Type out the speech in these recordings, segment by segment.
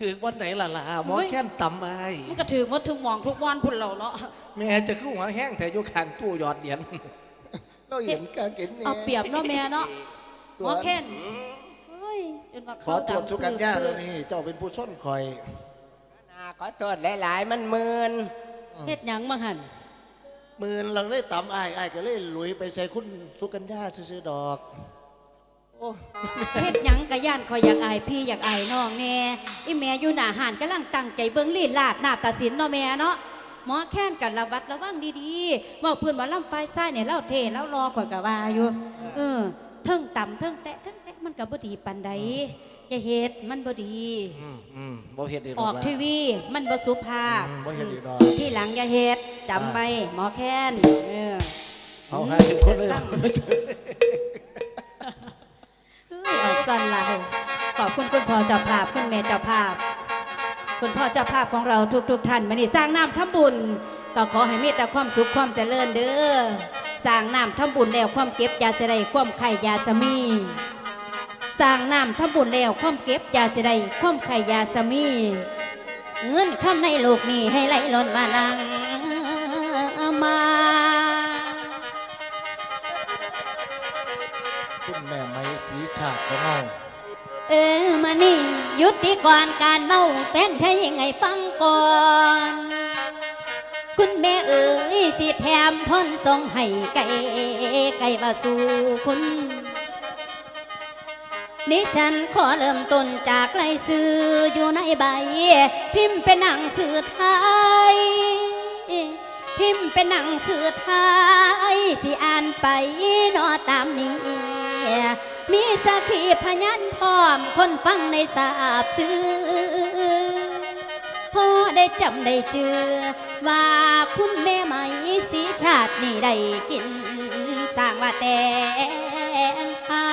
ถือวันไหนล่ะล่ะหมอแค้นตำไอ้มันก็ถือว่าทุกหมองทุกวันพุ่นเราเนาะแม่จะขึ้นหัวแห้งแต่อยู่ข้างตู้หยอดเหรียญเราเห็นกางเกงแม่เอาเปรียบเนาะแม่เนาะส่หวนมอแค้นเฮ้ยจนว่าขอโทษสุกัญญาเลยนี่เจ้าเป็นผู้ชนคอยนาขอโทษหลายๆ มันมืนเฮ็ดหยังมาหันมือเราเลยตำไอ้ไอ้ายก็เลยหลุยไปใส่คุณสุกัญญาซื้อๆดอกโอ้ เฮ็ดหยังกะย่านคอยอยากอายพี่อยากอายน้องแน่อีแม่อยู่หน้าหานกำลังตั้งใจเบิ่งลีลาดหน้าตาศิลป์เนาะแม่เนาะหมอแค้นกันระวัดระวังดีๆเว่าเพื่อนว่าลำไฟซ้ายเนี่ยเล่าเทเล่ารอข่อยกะว่าอยู่เออเทิงต่ำเทิงแตะเทิงแตะมันก็บ่ดีปานใดอย่าเฮ็ดมันบ่ดีอืมอืมบ่เห็นดีดอออกกละทีวี มันบ่สุภาพอืมบ่เห็นดีดอกที่หลังอย่าเฮ็ดจำไว้หมอแค้นเออ เอาให้เป็นคนเลยเฮ้ยอ่ อนสั้นละเฮ้ยขอบคุณคุณพ่อเจ้าภาพคุณแม่เจ้าภาพ คุณพ่อเจ้าภาพของเราทุกๆท่านมานี่สร้างน้ำทำบุญก็ขอให้มีแต่ความสุขความเจริญเด้อสร้างน้ำทำบุญแล้วความเก็บยาเสดความไข่ยาสมีสร้างน้ำทำบุญแล้วความเก็บยาเสดความไข่ยาสมีเงินคำในโลกนี้ให้ไหลล้นมาลังมา สีชาติของเราเออมานี่ยุติก่อนการเมาเป็นใช่ยังไงฟังก่อน คุณแม่เอ๋ยสิแถมพ้นทรงให้ไก่ไก่มาสู่คุณดิฉันขอเริ่มต้นจากลายซื้ออยู่ในใบ พิมพ์เป็นหนังสือไทย พิมพ์เป็นหนังสือไทย สิอ่านไปนอตามนี้ มีสักขีพยันพร้อมคนฟังในสาบชื่อพอได้จำได้เจอ ว่าคุณแม่ไหมสีชาตินี่ได้กินสร้างว่าแต่งพา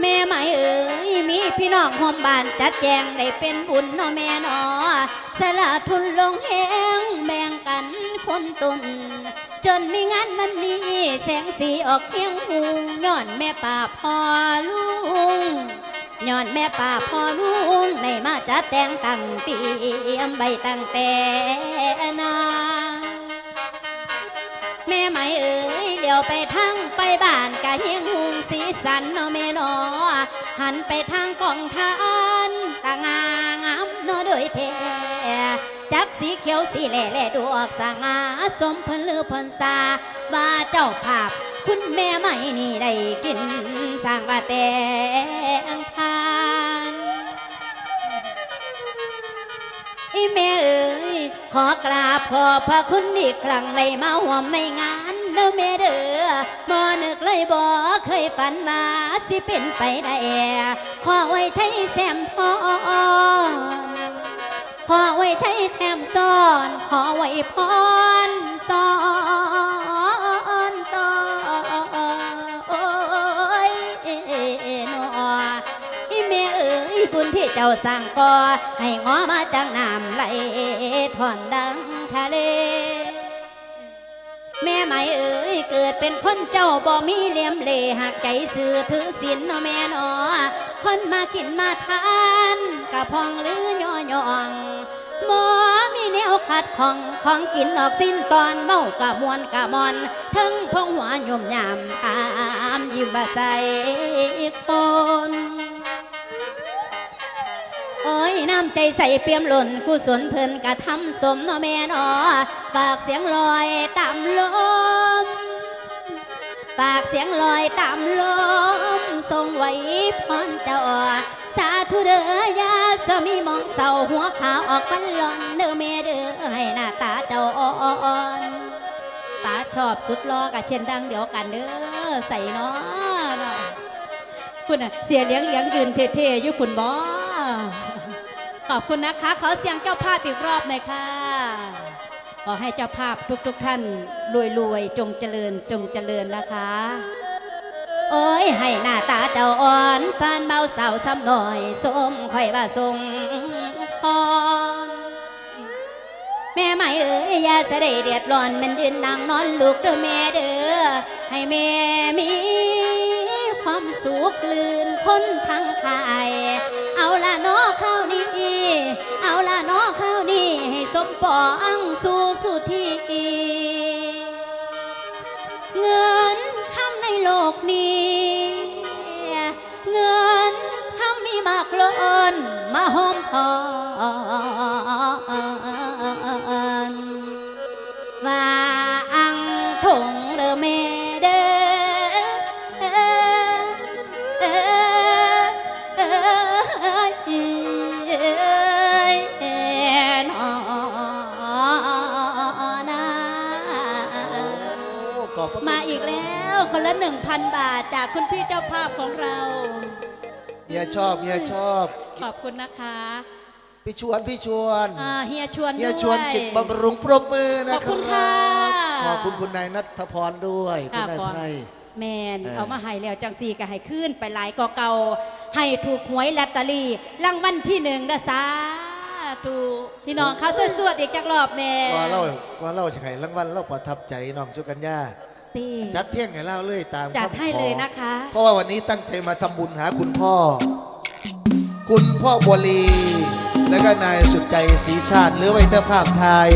แม่ไหมเอ๋ยมีพี่น้องห่วมบานจัดแจงได้เป็นบุญเนาะแม่เนาะสละทุนลงแหงแบ่งกันคนตุน จนมีงานมันนี้แสงสีออกเพียงหูย้อนแม่ป่าพ่อลุงย้อนแม่ป่าพ่อลุงในมาจัดแต่งตั้งเตรียมใบตั้งแต่นาน แม่ไหมเอ๋ยเลี้ยวไปทางไปบ้านกะเฮียงหุงสีสันเนาะแม่นอหันไปทางกองทานตางางามเนาะโดยเทจักสีเขียวสีแหล่แหล่ดวกสางาสมเพิ่นลือเพิ่นสาว่าเจ้าภาพ คุณแม่ไหมนี่ได้กินสร้างว่าแต่งทา อีแม่เอ๋ยขอกราบขอพระคุณอีกครั้งในมาหวมในงานเด้อแม่เด้อบ่นึกเลยบ่เคยฝันมาสิเป็นไปได้ขอไว้ไทยแซมพอขอไว้ไทยแถมซ้อน ขอไว้พรซ้อน เจ้าสั่งก่อให้งอมาจากน้ำไหลถอนดังทะเล แม่ไหมเอ๋ยเกิดเป็นคนเจ้าบ่มีเหลี่ยมเลหักใจสื่อถือศีลเนาะแม่นาะคนมากินมาทานกะพองหรือย่อยองหมอมีแนวขัดของของกินออกสิ้นตอนเมากะมวนกะมอนทั้งพงหัวโยมยามอามยิ้มบาใส่คน โอ้ยน้ำใจใส่เปี่ยมหล่นกุศลเพิ่นกะทำสมนาะแม่นาะฝากเสียงลอยตามลมฝากเสียงลอยตามลมทรงไว้พรเจ้าสาธุเด้อยาสมีมองเศร้าหัวขาวออกฟันหลอนเด้อแม่เด้อให้หน้าตาเจ้าอ่อนป้าชอบสุดรอกะเช่นดังเดียวกันเด้อใส่นาะเนาะคุณน่ะเสียเลี้ยงเลี้ยงยืนเท่ๆอยู่คุณบอ ขอบคุณนะคะ ขอเสียงเจ้าภาพอีกรอบหน่อยค่ะ ขอให้เจ้าภาพทุกๆทท่านรวยๆจงเจริญจงเจริญนะคะ โอ้ยให้หน้าตาเจ้าอ่อนพานเมาสาวซ้ำหน่อยสมค่อยว่าทรงพรแม่ไม่เอ๋ยอย่าเสด็จเดือดร้อนมันยืนนางนอนลูกเด้อแม่เด้อให้แม่มีความสุขลื่นคนทางขายเอาละเน้อข้าวนี้ ละน้อข้าวนี้ให้สมปองสู่สุธีเงินคำในโลกนี้ เงินคำมีมากล้นมาหอมพอ 1,000 บาทจากคุณพี่เจ้าภาพของเรา เฮียชอบเฮียชอบ ขอบคุณนะคะพี่ชวนพี่ชวนเฮียชวนเฮียชวนกิจบำรุงปรบมือนะครับขอบคุณคุณนายนัทพรด้วยคุณนายไพรแมนเอามาให้แล้วจังสี่ก็ให้ขึ้นไปหลายกอเก่าให้ถูกหวยแลอตเตอรี่รางวัลที่หนึ่งนะสาธุพี่น้องเขาสวดๆอีกจักรอบแม่ก็เล่าก็เล่าใช่ไหมรางวัลเล่าประทับใจน้องชุกัญญา ตีจัดเพียงไงเล่าเลยตามจัดคำขอให้เลยนะคะ เพราะว่าวันนี้ตั้งใจมาทำบุญหาคุณพ่อ คุณพ่อบัวลี และก็นายสุดใจศรีชาติหรือไว้แต่ภาพไทย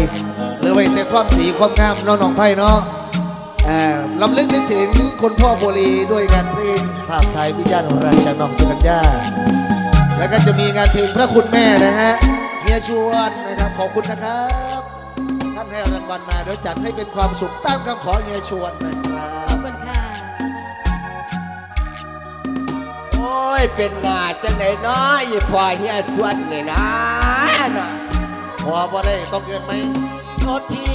หรือไว้แต่ความดีความงามเน้องน้องไพ่เนาะอ่าลำลึกนึกถึงคุณพ่อบัวลีด้วยงานเพลงภาพไทยวิญญาณของเราจากน้องสุกัญญาแล้วก็จะมีงานเพลงพระคุณแม่นะฮะเมียชวนนะครับขอบคุณนะครับท่าน ให้รางวัลมาเดี๋ยวจัดให้เป็นความสุขตามคำขอเฮียชวนนะครัขอบบคุณค่ะ โอ้ย เป็นหน้าจังไหนเนาะอีพ่อเฮียชวนนี่นะน่ะพอบ่ได้ต้องเกินไหมโทษที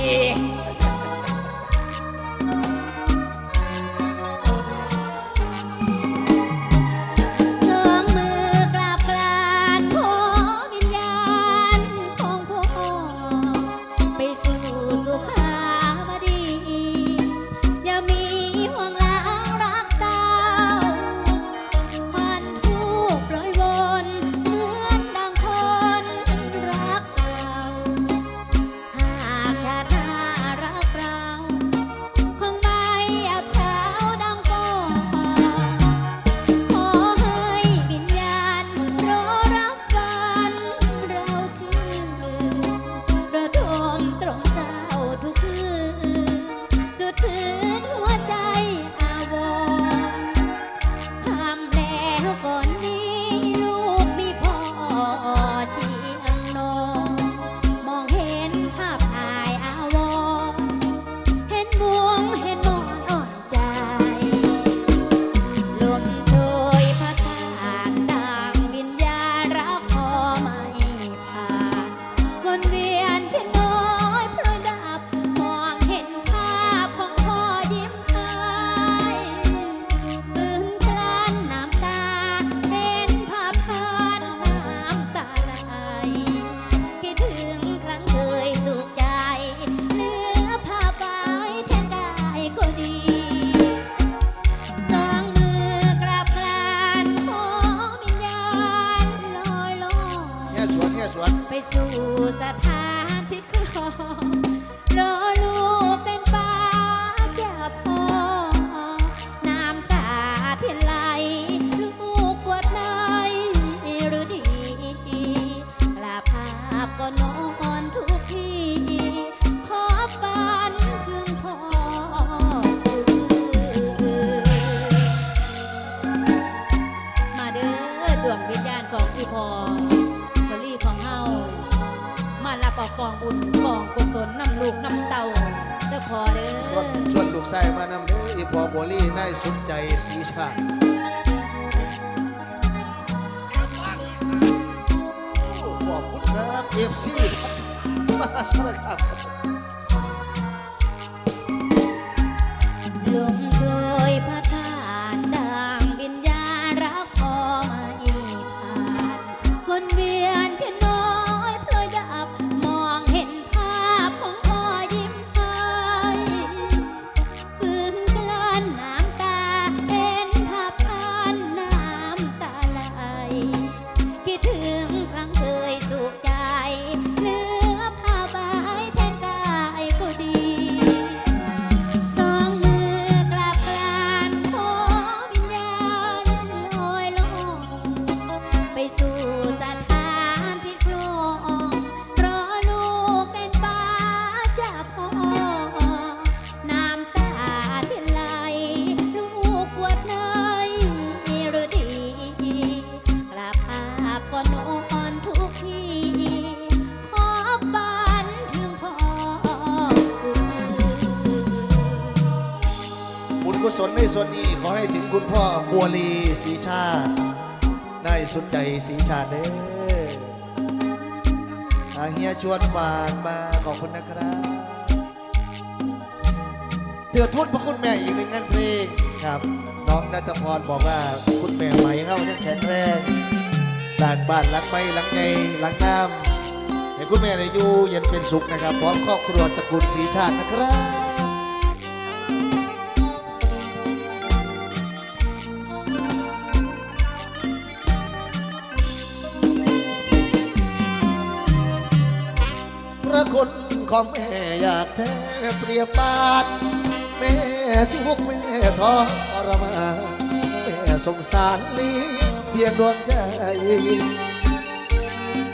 ลี่นายสุดใจสีชาติขอบคุณครับเอฟซีมาสารคาม ลีชาตินายสุดใจศรีชาติเด้ออาเฮียชวนฝากมาขอบคุณนะครับเตือทุนพระคุณแม่อีกหนึ่งงานเพลงครับ น้องนัทพรบอกว่าคุณแม่ใหม่เฮายังแข็งแรงสร้างบ้านหลังใหม่หลังไงหลังงามให้คุณแม่ได้อยู่เย็นเป็นสุขนะครับพร้อมครอบครัวตระกูลศรีชาตินะครับ คุณขอแม่อยากแท้เปรียบบาทแม่ทุกแม่ทรมานแม่สงสารลี้ เพียงดวงใจ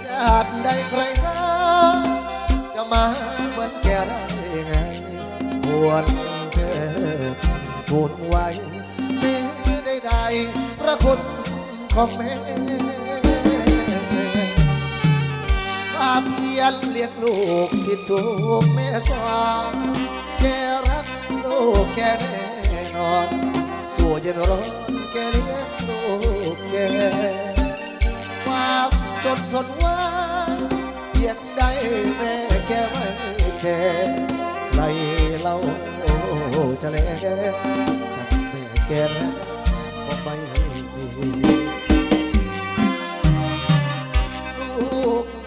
ญาติใดใครหาจะมาเหมือนแกได้ไง ควรเธอทูลไว้เมื่อได้ได้พระคุณของแม่ เพียรเลี้ยงลูกที่ถูกแม่สอนแกรักลูกแกแน่นอน สู้เย็นร้อนแกเลี้ยงลูกแกความจนทนว่าเพียงใดแม่แกไม่แคร์ใครเล่าจะแลทั้งแม่แกนะก็ไม่มี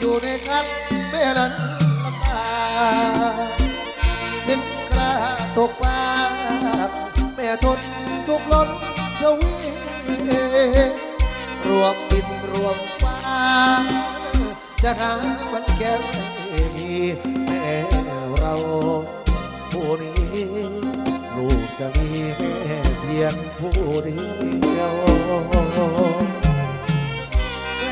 อยู่ในคันแม่นั้นลำบากถึงกระตกฟ้า แม่ทนทุกล้นทวีรวมดินรวมฟ้า จะหามันแก้ไม่มีแม่เราผู้นี้ลูกจะมีแม่เพียงผู้เดียวแฟ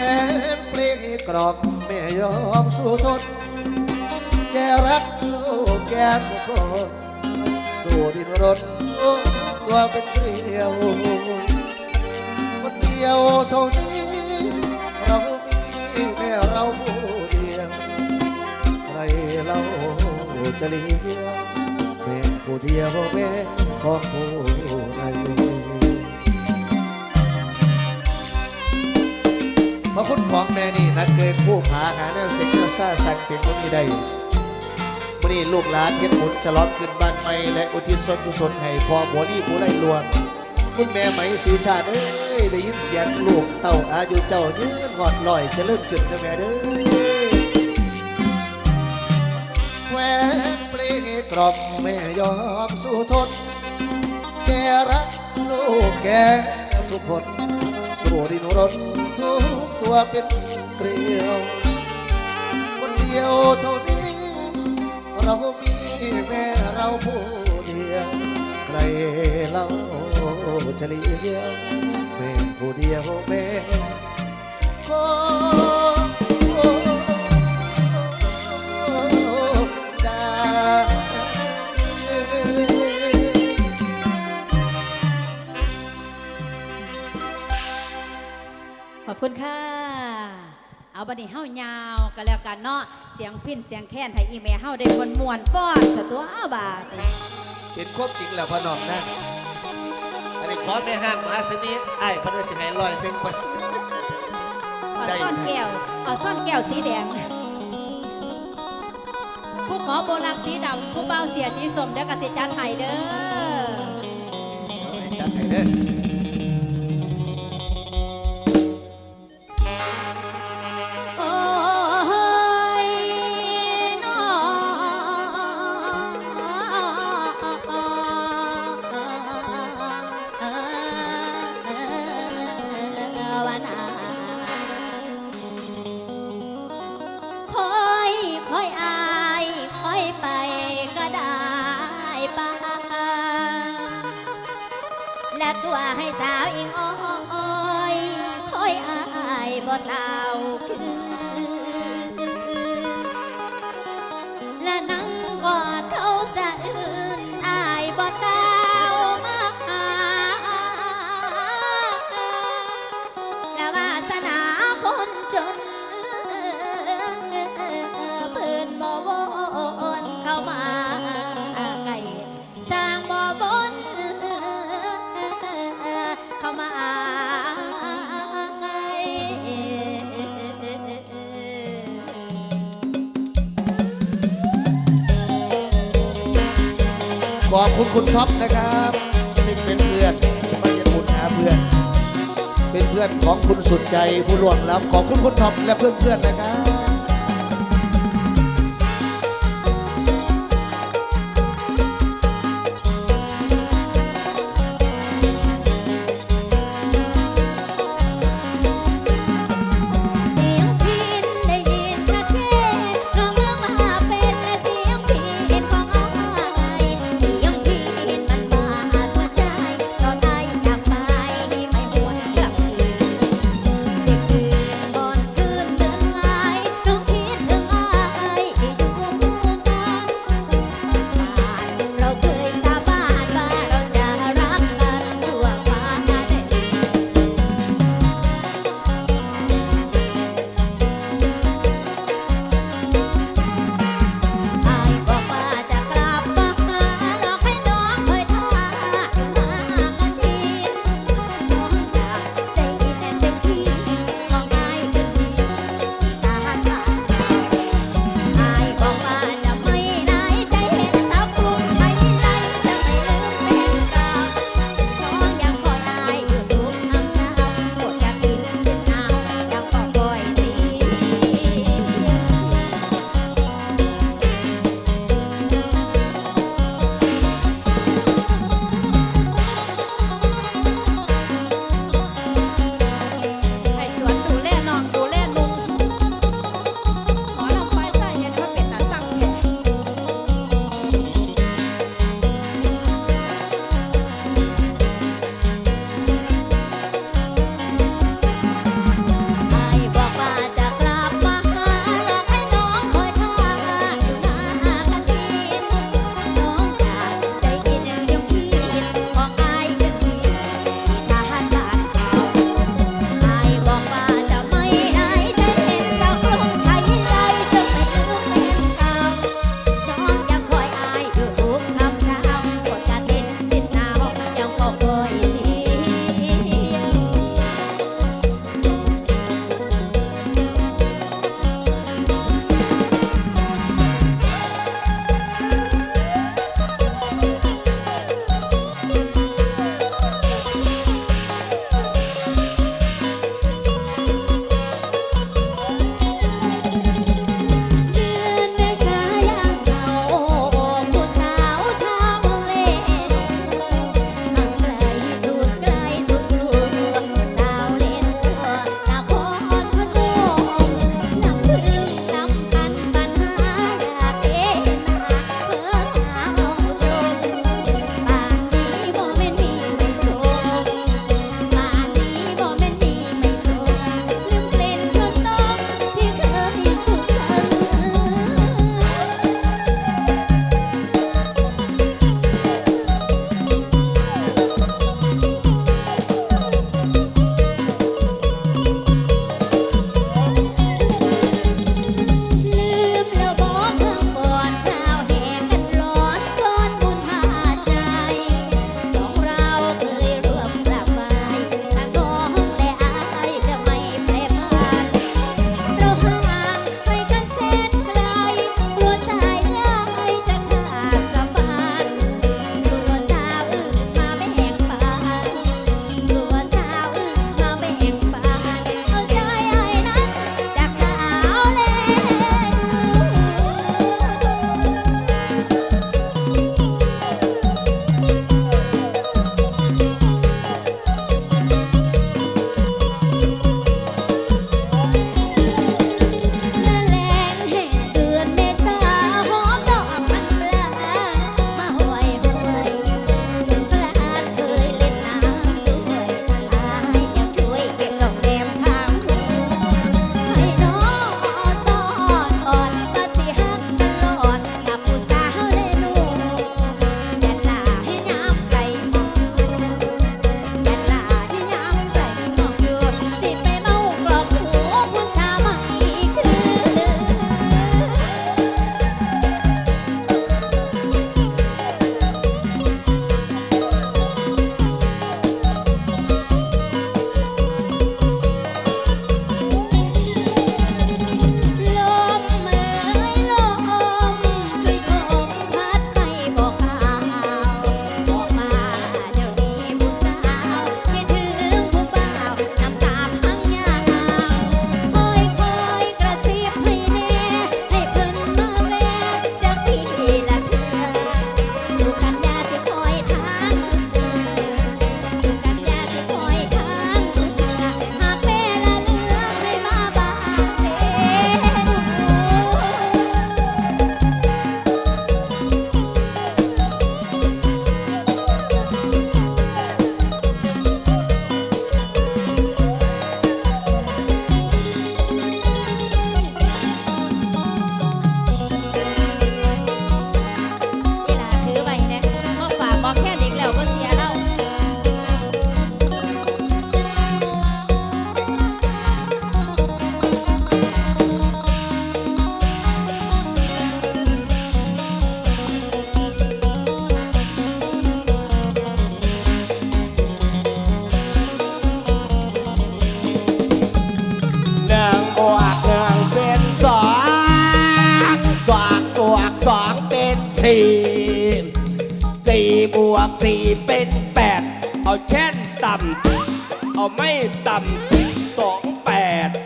นเพลงกรอบ แม่ยอมสู้ทนแกรักลูกแกทุกคนสู้ดินรนทุกตัวเป็นเกลียวคนเดียวเท่านี้ เรามีแม่เราผู้เดียวใครเราจะเลี้ยงแม่ผู้เดียวแม่ของผู้ใด พระคุณของแม่นี่นักเกินผู้ผาหาแนวเซ็กแนวซ่าสั่งเก่งก็มีได้วันนี้ลูกหลานเฮ็ดผลฉลองขึ้นบ้านใหม่และอุทิศส่วนกุศลให้พ่อบัวลี่ผู้ไล่ลวงคุณแม่ไหมสีชาติเอ้ยได้ยินเสียงลูกเต่าอายุเจ้ายืนหอดลอยจะเลิกขึ้นนะแม่เด้อแหวนเพลงกล่อมแม่ยอมสู้ทนแกรักลูกแกทุกคนสู้ดินรนทุก ตัวเป็นเกลียว คนเดียวเท่านี้ เรามีแม่เราผู้เดียว ใครเราจะเลี้ยงแม่ผู้เดียวแม่ก็ขอบคุณค่ะ บัดนี้เฮายาวกันแล้วกันเนาะเสียงพินเสียงแค้นไทยอีเมเฮาได้คนมวนฟ้อนสตัวบาทเป็นควบจริงแล้วพ่อน้องนะอันนี้ขอแม่ห้างมหาสนีไอ้ายพระเดชให้ลอยหนึ่งไปเอาได้ ซ่อนแก้วเอาซ่อนแก้วสีแดง ผู้ขอโบราณสีดำผู้เบาเสียสีส้มเด้อกสิจันไห้เด้อ คุณคุณท็อปนะครับ ซึ่งเป็นเพื่อนมาเย็นบุญหาเพื่อน เป็นเพื่อนของคุณสุดใจผู้ล่วงลับขอบคุณคุณท็อปและเพื่อนๆนะครับ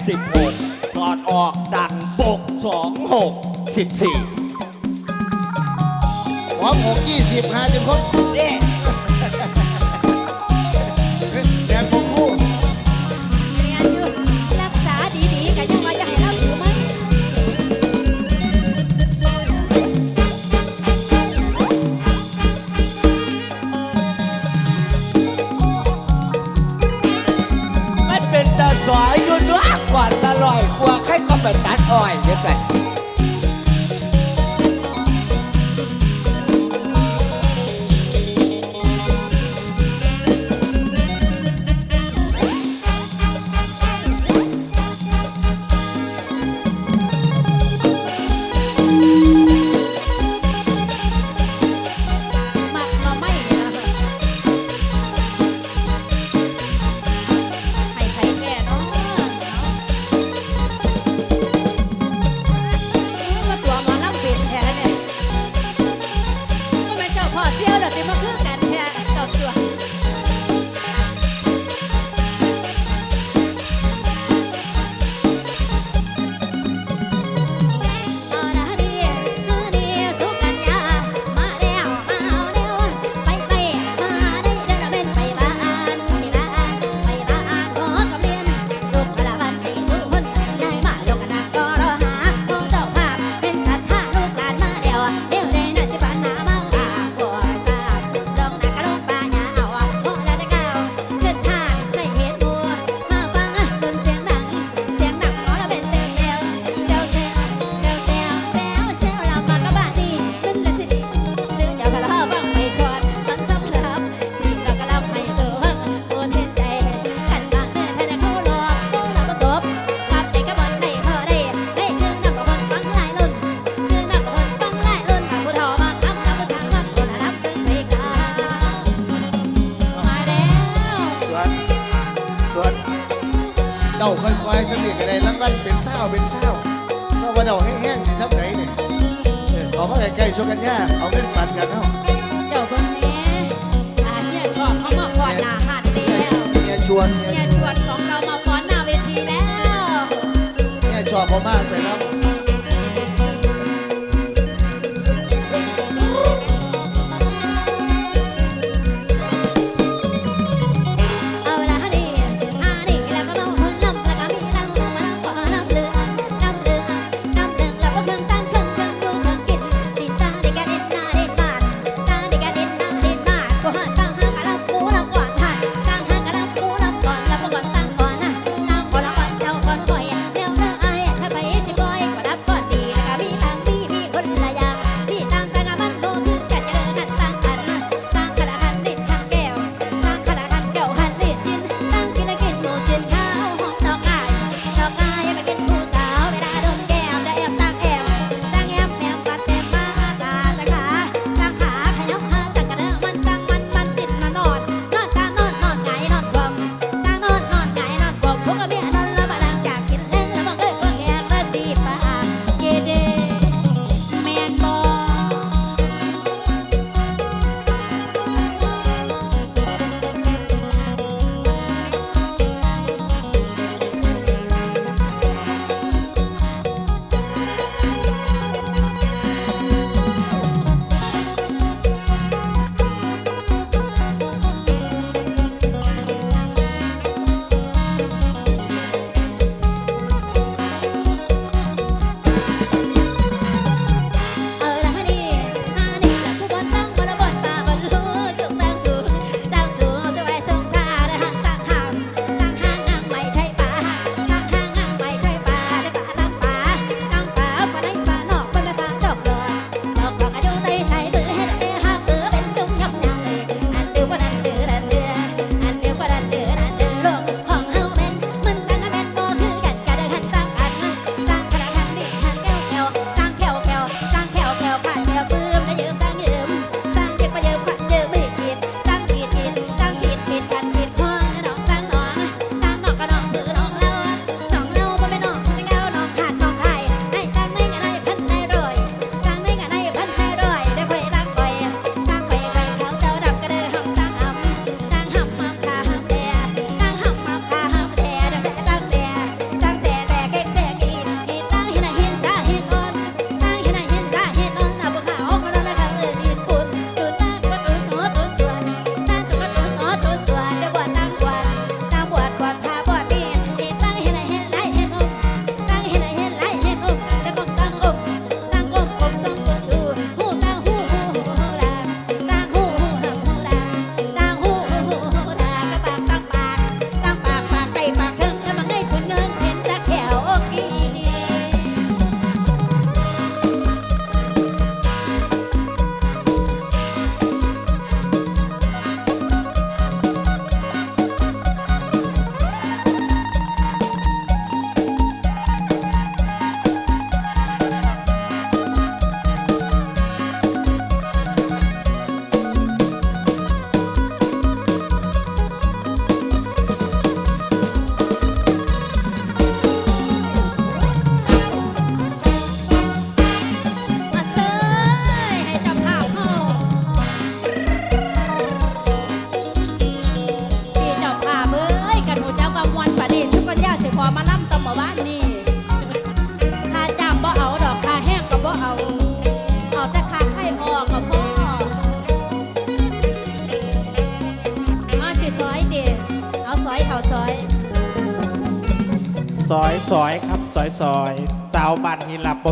สิบหกถอดออกดักบกสองหกสิบสี่สองหกยี่สิบหาจนครบ เด้ cái tán ơi, nhớ.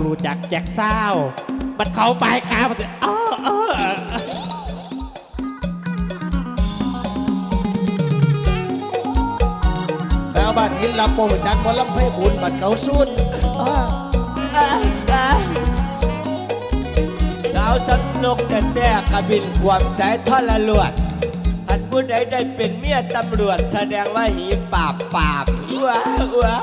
รูจักแจ็คเศร้าบัดเขาไปขาบัดเออเออเออสาวบ้านหินรับโปรจักหมอลำไพบุญบัดเขาซุนอ้าดาวสักนกแต่แต่กระบินความสายทอละลวด อันผู้ใดได้เป็นเมียตำรวจแสดงว่าหีปราบปราบว้าว้า